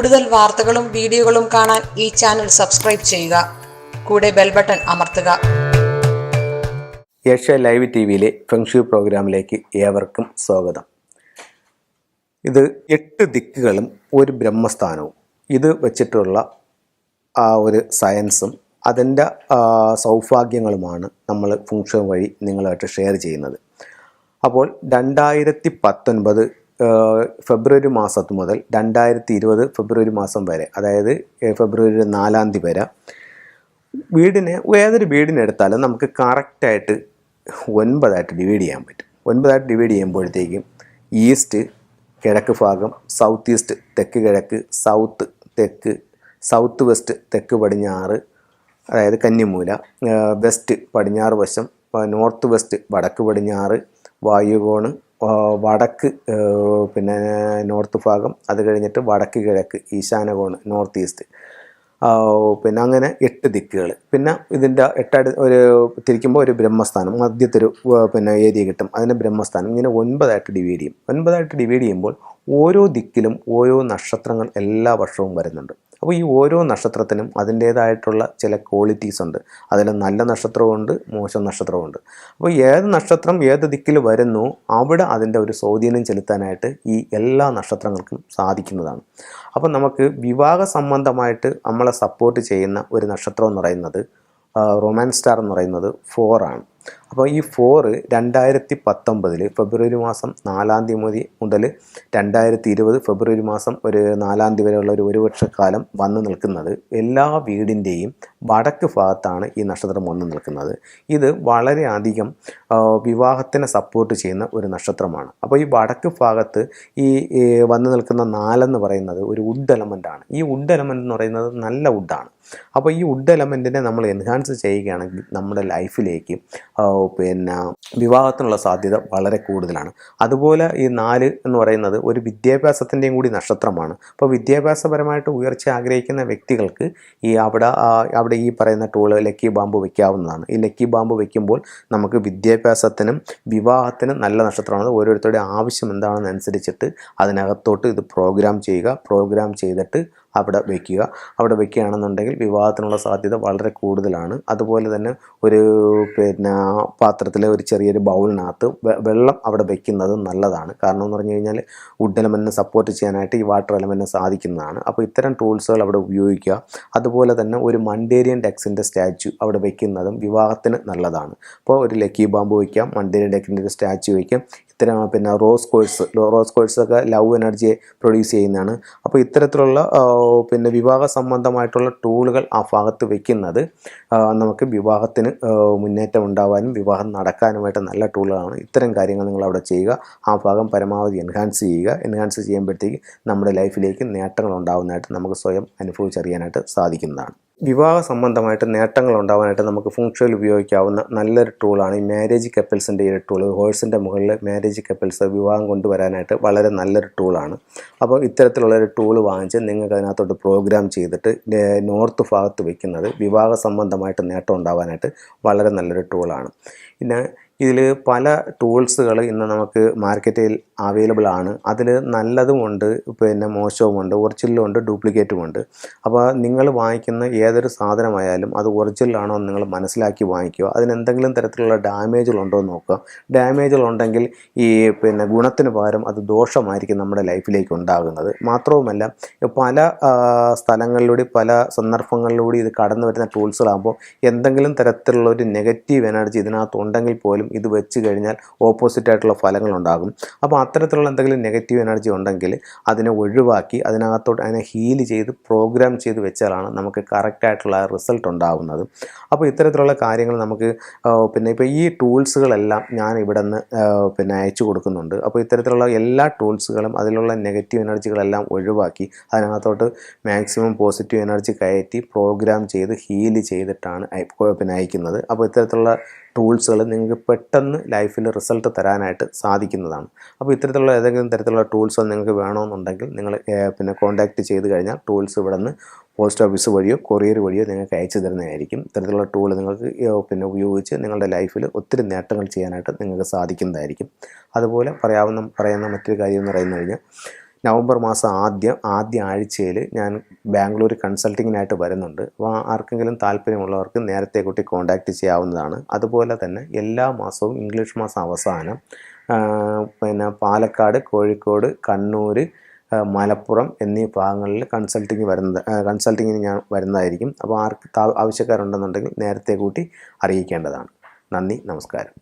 കൂടുതൽ വാർത്തകളും വീഡിയോകളും കാണാൻ ഈ ചാനൽ സബ്സ്ക്രൈബ് ചെയ്യുക. കൂടെ ബെൽ ബട്ടൺ അമർത്തുക. ഏഷ്യ ലൈവ് ടി വിയിലെ ഫെങ്ഷു പ്രോഗ്രാമിലേക്ക് ഏവർക്കും സ്വാഗതം. ഇത് എട്ട് ദിക്കുകളും ഒരു ബ്രഹ്മസ്ഥാനവും. ഇത് വെച്ചിട്ടുള്ള ആ ഒരു സയൻസും അതിന്റെ സൗഭാഗ്യങ്ങളുമാണ് നമ്മൾ ഫുങ്ഷൻ വഴി നിങ്ങളായിട്ട് ഷെയർ ചെയ്യുന്നത്. അപ്പോൾ രണ്ടായിരത്തി പത്തൊൻപത് ഫെബ്രുവരി മാസത്ത് മുതൽ രണ്ടായിരത്തി ഇരുപത് ഫെബ്രുവരി മാസം വരെ അതായത് ഫെബ്രുവരി നാലാം തീയതി വരെ വീടിനെ ഏതൊരു വീടിനെടുത്താലും നമുക്ക് കറക്റ്റായിട്ട് ഒൻപതായിട്ട് ഡിവൈഡ് ചെയ്യാൻ പറ്റും. ഒൻപതായിട്ട് ഡിവൈഡ് ചെയ്യുമ്പോഴത്തേക്കും ഈസ്റ്റ് കിഴക്ക് ഭാഗം സൗത്ത് ഈസ്റ്റ് തെക്ക് കിഴക്ക് സൗത്ത് തെക്ക് സൗത്ത് വെസ്റ്റ് തെക്ക് പടിഞ്ഞാറ് അതായത് കന്നിമൂല വെസ്റ്റ് പടിഞ്ഞാറ് വശം നോർത്ത് വെസ്റ്റ് വടക്ക് പടിഞ്ഞാറ് വായുകോണ് വടക്ക് പിന്നെ നോർത്ത് ഭാഗം അത് കഴിഞ്ഞിട്ട് വടക്ക് കിഴക്ക് ഈശാനകോണ് നോർത്ത് ഈസ്റ്റ്. പിന്നെ അങ്ങനെ എട്ട് ദിക്കുകൾ പിന്നെ ഇതിന്റെ എട്ടടി ഒരു തിരിക്കുമ്പോൾ ഒരു ബ്രഹ്മസ്ഥാനം മധ്യത്തൊരു പിന്നെ ഏരിയ കിട്ടും. അതിന് ബ്രഹ്മസ്ഥാനം ഇങ്ങനെ ഒൻപതായിട്ട് ഡിവൈഡ് ചെയ്യും. ഒൻപതായിട്ട് ഡിവൈഡ് ചെയ്യുമ്പോൾ ഓരോ ദിക്കിലും ഓരോ നക്ഷത്രങ്ങൾ എല്ലാ വർഷവും വരുന്നുണ്ട്. അപ്പോൾ ഈ ഓരോ നക്ഷത്രത്തിനും അതിന്റേതായിട്ടുള്ള ചില ക്വാളിറ്റീസ് ഉണ്ട്. അതിൽ നല്ല നക്ഷത്രമുണ്ട് മോശം നക്ഷത്രമുണ്ട് അപ്പോൾ ഏത് നക്ഷത്രം ഏത് ദിക്കിൽ വരുന്നു അവിടെ അതിന്റെ ഒരു സ്വാധീനം ചെലുത്താനായിട്ട് ഈ എല്ലാ നക്ഷത്രങ്ങൾക്കും സാധിക്കുന്നതാണ്. അപ്പോൾ നമുക്ക് വിവാഹ സംബന്ധമായിട്ട് നമ്മളെ സപ്പോർട്ട് ചെയ്യുന്ന ഒരു നക്ഷത്രം എന്ന് പറയുന്നത് റൊമാൻസ് സ്റ്റാർ എന്ന് പറയുന്നത് ഫോറാണ് അപ്പോൾ ഈ ഫോറ് രണ്ടായിരത്തി പത്തൊമ്പതിൽ ഫെബ്രുവരി മാസം നാലാം തീയതി മുതൽ രണ്ടായിരത്തി ഇരുപത് ഫെബ്രുവരി മാസം ഒരു നാലാം തീയതി വരെയുള്ള ഒരു ഒരു വർഷക്കാലം വന്നു നിൽക്കുന്നത്. എല്ലാ വീടിന്റെയും വടക്ക് ഭാഗത്താണ് ഈ നക്ഷത്രം വന്നു നിൽക്കുന്നത്. ഇത് വളരെയധികം വിവാഹത്തിനെ സപ്പോർട്ട് ചെയ്യുന്ന ഒരു നക്ഷത്രമാണ്. അപ്പോൾ ഈ വടക്ക് ഭാഗത്ത് ഈ വന്ന് നിൽക്കുന്ന നാലെന്ന് പറയുന്നത് ഒരു വുഡ് എലമെന്റാണ് ഈ വുഡ് എലമെന്റ് എന്ന് പറയുന്നത് നല്ല വുഡാണ് അപ്പോൾ ഈ വുഡ് എലമെന്റിനെ നമ്മൾ എൻഹാൻസ് ചെയ്യുകയാണെങ്കിൽ നമ്മുടെ ലൈഫിലേക്ക് പിന്നെ വിവാഹത്തിനുള്ള സാധ്യത വളരെ കൂടുതലാണ്. അതുപോലെ ഈ നാല് എന്ന് പറയുന്നത് ഒരു വിദ്യാഭ്യാസത്തിന്റെയും കൂടി നക്ഷത്രമാണ്. അപ്പോൾ വിദ്യാഭ്യാസപരമായിട്ട് ഉയർച്ച ആഗ്രഹിക്കുന്ന വ്യക്തികൾക്ക് ഈ അവിടെ അവിടെ ഈ പറയുന്ന ടൂൾ ലക്കി ബാമ്പ് വയ്ക്കാവുന്നതാണ് ഈ ലക്കി ബാമ്പ് വയ്ക്കുമ്പോൾ നമുക്ക് വിദ്യാഭ്യാസത്തിനും വിവാഹത്തിനും നല്ല നക്ഷത്രമാണ്. ഓരോരുത്തരുടെ ആവശ്യം എന്താണെന്ന് അനുസരിച്ചിട്ട് അതിനകത്തോട്ട് ഇത് പ്രോഗ്രാം ചെയ്യുക. പ്രോഗ്രാം ചെയ്തിട്ട് അവിടെ വയ്ക്കുക അവിടെ വയ്ക്കുകയാണെന്നുണ്ടെങ്കിൽ വിവാഹത്തിനുള്ള സാധ്യത വളരെ കൂടുതലാണ്. അതുപോലെ തന്നെ ഒരു പിന്നെ പാത്രത്തിലെ ഒരു ചെറിയൊരു ബൗളിനകത്ത് വെള്ളം അവിടെ വയ്ക്കുന്നത് നല്ലതാണ്. കാരണം എന്ന് പറഞ്ഞു കഴിഞ്ഞാൽ വുഡ് എലമെന്റിനെ സപ്പോർട്ട് ചെയ്യാനായിട്ട് ഈ വാട്ടർ എലമെന്റിന് സാധിക്കുന്നതാണ്. അപ്പോൾ ഇത്തരം ടൂൾസുകൾ അവിടെ ഉപയോഗിക്കുക. അതുപോലെ തന്നെ ഒരു മണ്ടേരിയൻ ഡെക്സിന്റെ സ്റ്റാച്ചു അവിടെ വയ്ക്കുന്നതും വിവാഹത്തിന് നല്ലതാണ്. അപ്പോൾ ഒരു ലക്കി ബാമ്പ് വയ്ക്കാം മണ്ടേരിയൻ ഡെക്കിന്റെ ഒരു സ്റ്റാച്ചു വയ്ക്കാം. ഇത്തരം പിന്നെ റോസ് കോഴ്സ് റോസ് കോഴ്സൊക്കെ ലവ് എനർജിയെ പ്രൊഡ്യൂസ് ചെയ്യുന്നതാണ്. അപ്പോൾ ഇത്തരത്തിലുള്ള പിന്നെ വിവാഹ സംബന്ധമായിട്ടുള്ള ടൂളുകൾ ആ ഭാഗത്ത് വയ്ക്കുന്നത് നമുക്ക് വിവാഹത്തിന് മുന്നേറ്റം ഉണ്ടാവാനും വിവാഹം നടക്കാനുമായിട്ട് നല്ല ടൂളുകളാണ്. ഇത്തരം കാര്യങ്ങൾ നിങ്ങൾ അവിടെ ചെയ്യുക. ആ ഭാഗം പരമാവധി എൻഹാൻസ് ചെയ്യുക. എൻഹാൻസ് ചെയ്യുമ്പോഴത്തേക്ക് നമ്മുടെ ലൈഫിലേക്ക് നേട്ടങ്ങൾ ഉണ്ടാകുന്നതായിട്ട് നമുക്ക് സ്വയം അനുഭവിച്ചറിയാനായിട്ട് സാധിക്കുന്നതാണ്. വിവാഹ സംബന്ധമായിട്ട് നേട്ടങ്ങൾ ഉണ്ടാവാനായിട്ട് നമുക്ക് ഫുങ്ഷയിൽ ഉപയോഗിക്കാവുന്ന നല്ലൊരു ടൂളാണ് ഈ മാരേജ് കപ്പിൾസിന്റെ ഈ ടൂൾ ഹോഴ്സിന്റെ മുകളിൽ മാരേജ് കപ്പിൾസ് വിവാഹം കൊണ്ടുവരാനായിട്ട് വളരെ നല്ലൊരു ടൂളാണ് അപ്പോൾ ഇത്തരത്തിലുള്ളൊരു ടൂൾ വാങ്ങിച്ച് നിങ്ങൾക്ക് അതിനകത്തോട്ട് പ്രോഗ്രാം ചെയ്തിട്ട് നോർത്ത് ഭാഗത്ത് വയ്ക്കുന്നത് വിവാഹ സംബന്ധമായിട്ട് നേട്ടം ഉണ്ടാവാനായിട്ട് വളരെ നല്ലൊരു ടൂളാണ് പിന്നെ ഇതിൽ പല ടൂൾസുകൾ ഇന്ന് നമുക്ക് മാർക്കറ്റിൽ അവൈലബിൾ ആണ്. അതിൽ നല്ലതുമുണ്ട് പിന്നെ മോശവുമുണ്ട് ഒറിജിനലുമുണ്ട് ഡ്യൂപ്ലിക്കേറ്റുമുണ്ട് അപ്പോൾ നിങ്ങൾ വാങ്ങിക്കുന്ന ഏതൊരു സാധനമായാലും അത് ഒറിജിനലാണോ എന്ന് നിങ്ങൾ മനസ്സിലാക്കി വാങ്ങിക്കുക. അതിനെന്തെങ്കിലും തരത്തിലുള്ള ഡാമേജുകൾ ഉണ്ടോ എന്ന് നോക്കുക. ഡാമേജുകൾ ഉണ്ടെങ്കിൽ ഈ പിന്നെ ഗുണത്തിന് പകരം അത് ദോഷമായിരിക്കും നമ്മുടെ ലൈഫിലേക്ക് ഉണ്ടാകുന്നത്. മാത്രവുമല്ല പല സ്ഥലങ്ങളിലൂടെ പല സന്ദർഭങ്ങളിലൂടെ ഇത് കടന്നു വരുന്ന ടൂൾസുകളാകുമ്പോൾ എന്തെങ്കിലും തരത്തിലുള്ള ഒരു നെഗറ്റീവ് എനർജി ഇതിനകത്ത് ഉണ്ടെങ്കിൽ പോലും ഇത് വെച്ച് കഴിഞ്ഞാൽ ഓപ്പോസിറ്റ് ആയിട്ടുള്ള ഫലങ്ങളുണ്ടാകും അപ്പോൾ അത്തരത്തിലുള്ള എന്തെങ്കിലും നെഗറ്റീവ് എനർജി ഉണ്ടെങ്കിൽ അതിനെ ഒഴിവാക്കി അതിനകത്തോട്ട് അതിനെ ഹീൽ ചെയ്ത് പ്രോഗ്രാം ചെയ്ത് വെച്ചാലാണ് നമുക്ക് കറക്റ്റായിട്ടുള്ള റിസൾട്ട് ഉണ്ടാവുന്നത്. അപ്പോൾ ഇത്തരത്തിലുള്ള കാര്യങ്ങൾ നമുക്ക് പിന്നെ ഇപ്പോൾ ഈ ടൂൾസുകളെല്ലാം ഞാൻ ഇവിടെ നിന്ന് പിന്നെ അയച്ചു കൊടുക്കുന്നുണ്ട്. അപ്പോൾ ഇത്തരത്തിലുള്ള എല്ലാ ടൂൾസുകളും അതിലുള്ള നെഗറ്റീവ് എനർജികളെല്ലാം ഒഴിവാക്കി അതിനകത്തോട്ട് മാക്സിമം പോസിറ്റീവ് എനർജി കയറ്റി പ്രോഗ്രാം ചെയ്ത് ഹീൽ ചെയ്തിട്ടാണ് പിന്നെ അയക്കുന്നത്. അപ്പോൾ ഇത്തരത്തിലുള്ള ടൂൾസുകൾ നിങ്ങൾക്ക് പെട്ടെന്ന് ലൈഫിൽ റിസൾട്ട് തരാനായിട്ട് സാധിക്കുന്നതാണ്. അപ്പോൾ ഇത്തരത്തിലുള്ള ഏതെങ്കിലും തരത്തിലുള്ള ടൂൾസ് നിങ്ങൾക്ക് വേണമെന്നുണ്ടെങ്കിൽ നിങ്ങൾ പിന്നെ കോൺടാക്റ്റ് ചെയ്ത് കഴിഞ്ഞാൽ ടൂൾസ് ഇവിടെ നിന്ന് പോസ്റ്റ് ഓഫീസ് വഴിയോ കൊറിയർ വഴിയോ നിങ്ങൾക്ക് അയച്ചു തരുന്നതായിരിക്കും. ഇത്തരത്തിലുള്ള ടൂൾ നിങ്ങൾക്ക് പിന്നെ ഉപയോഗിച്ച് നിങ്ങളുടെ ലൈഫിൽ ഒത്തിരി നേട്ടങ്ങൾ ചെയ്യാനായിട്ട് നിങ്ങൾക്ക് സാധിക്കുന്നതായിരിക്കും. അതുപോലെ പറയാവുന്ന പറയുന്ന മറ്റൊരു കാര്യം എന്ന് പറയുന്നത് കഴിഞ്ഞാൽ നവംബർ മാസം ആദ്യം ആദ്യ ആഴ്ചയിൽ ഞാൻ ബാംഗ്ലൂർ കൺസൾട്ടിങ്ങിനായിട്ട് വരുന്നുണ്ട്. അപ്പോൾ ആർക്കെങ്കിലും താല്പര്യമുള്ളവർക്ക് നേരത്തെ കൂട്ടി കോൺടാക്റ്റ് ചെയ്യാവുന്നതാണ്. അതുപോലെ തന്നെ എല്ലാ മാസവും ഇംഗ്ലീഷ് മാസം അവസാനം പിന്നെ പാലക്കാട് കോഴിക്കോട് കണ്ണൂർ മലപ്പുറം എന്നീ ഭാഗങ്ങളിൽ കൺസൾട്ടിങ് വരുന്നത് കൺസൾട്ടിങ്ങിന് ഞാൻ വരുന്നതായിരിക്കും. അപ്പോൾ ആർക്ക് ആവശ്യക്കാരുണ്ടെന്നുണ്ടെങ്കിൽ നേരത്തെ കൂട്ടി അറിയിക്കേണ്ടതാണ്. നന്ദി നമസ്കാരം.